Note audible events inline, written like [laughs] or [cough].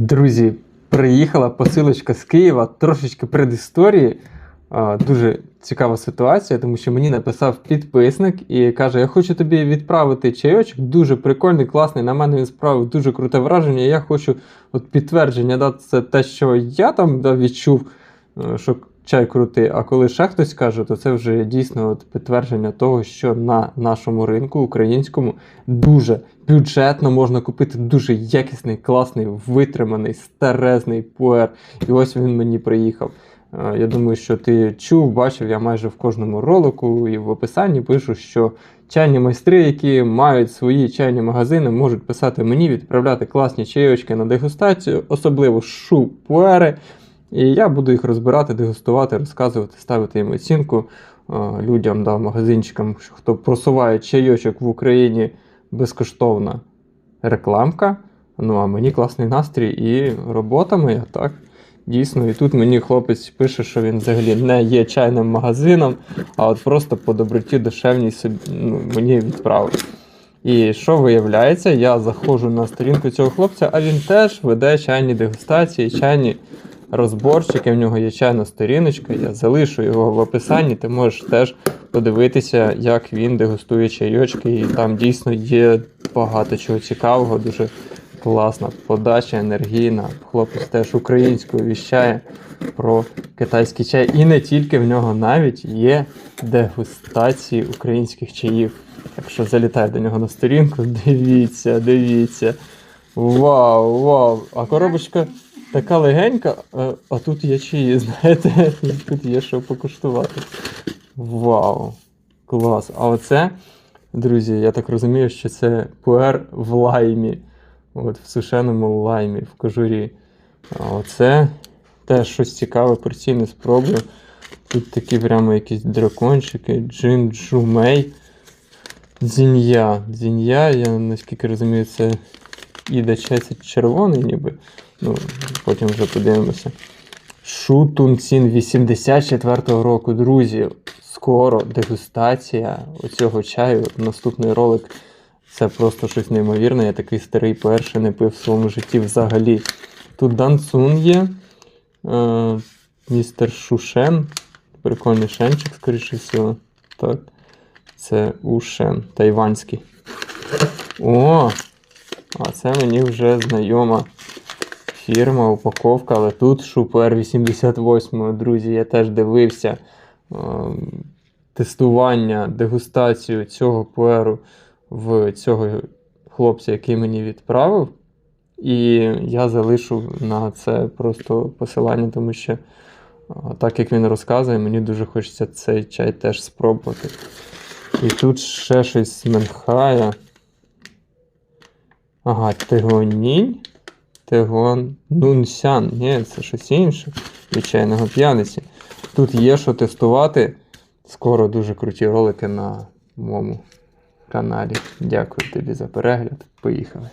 Друзі, приїхала посилочка з Києва, трошечки предісторії. Дуже цікава ситуація, тому що мені написав підписник і каже: Я хочу тобі відправити чайочок. Дуже прикольний, класний. На мене він справив дуже круте враження. Я хочу от підтвердження дати це те, що я там да, відчув, е, що чай крутий. А коли ще хтось каже, то це вже дійсно от підтвердження того, що на нашому ринку українському дуже бюджетно можна купити дуже якісний, класний, витриманий, старезний пуер. І ось він мені приїхав. Е, Я думаю, що ти чув, бачив, я майже в кожному ролику і в описанні пишу, що чайні майстри, які мають свої чайні магазини, можуть писати мені, відправляти класні чайочки на дегустацію, особливо шу-пуери. І я буду їх розбирати, дегустувати, розказувати, ставити їм оцінку е, людям, да, магазинчикам, хто просуває чайочок в Україні безкоштовна рекламка. Ну а мені класний настрій і робота моя, так. Дійсно, і тут мені хлопець пише, що він взагалі не є чайним магазином, а от просто по доброті душевній собі ну, мені відправив. І що виявляється, я заходжу на сторінку цього хлопця, а він теж веде чайні дегустації, чайні розборчики. В нього є чайна сторіночка. Я залишу його в описанні. Ти можеш теж подивитися, як він дегустує чайочки. І там дійсно є багато чого цікавого, дуже класна подача, енергійна. Хлопець теж українською віщає про китайський чай. І не тільки в нього навіть є дегустації українських чаїв. Якщо залітає до нього на сторінку, [laughs] дивіться, дивіться. Вау, вау! А коробочка така легенька, а, а тут є чиї, [laughs] знаєте, тут є що покуштувати. Вау! Клас! А оце, друзі, я так розумію, що це пуер в лаймі. От, в сушеному лаймі, в кожурі. А оце теж щось цікаве, порційне спробую. Тут такі прямо якісь дракончики, джин джумей. Дзінья. Дзінья, я наскільки розумію, це іде чай, це червоний ніби. Ну, потім вже подивимося. Шутунцін 84-го року, друзі. Скоро дегустація оцього чаю. Наступний ролик. Це просто щось неймовірне. Я такий старий перший не пив в своєму житті взагалі. Тут Данцун є. Е, містер Шушен. Прикольний шенчик, скоріше всього. Так. Це Ушен, тайванський. О! А це мені вже знайома фірма, упаковка, але тут Шупер 88, друзі, я теж дивився е, тестування, дегустацію цього пуеру в цього хлопця, який мені відправив. І я залишу на це просто посилання, тому що, так як він розказує, мені дуже хочеться цей чай теж спробувати. І тут ще щось з Менхая. Ага, Тегонінь. Тегон Нунсян. Ні, це щось інше. Звичайного п'яниці. Тут є що тестувати. Скоро дуже круті ролики на моєму каналі. Дякую тобі за перегляд. Поїхали.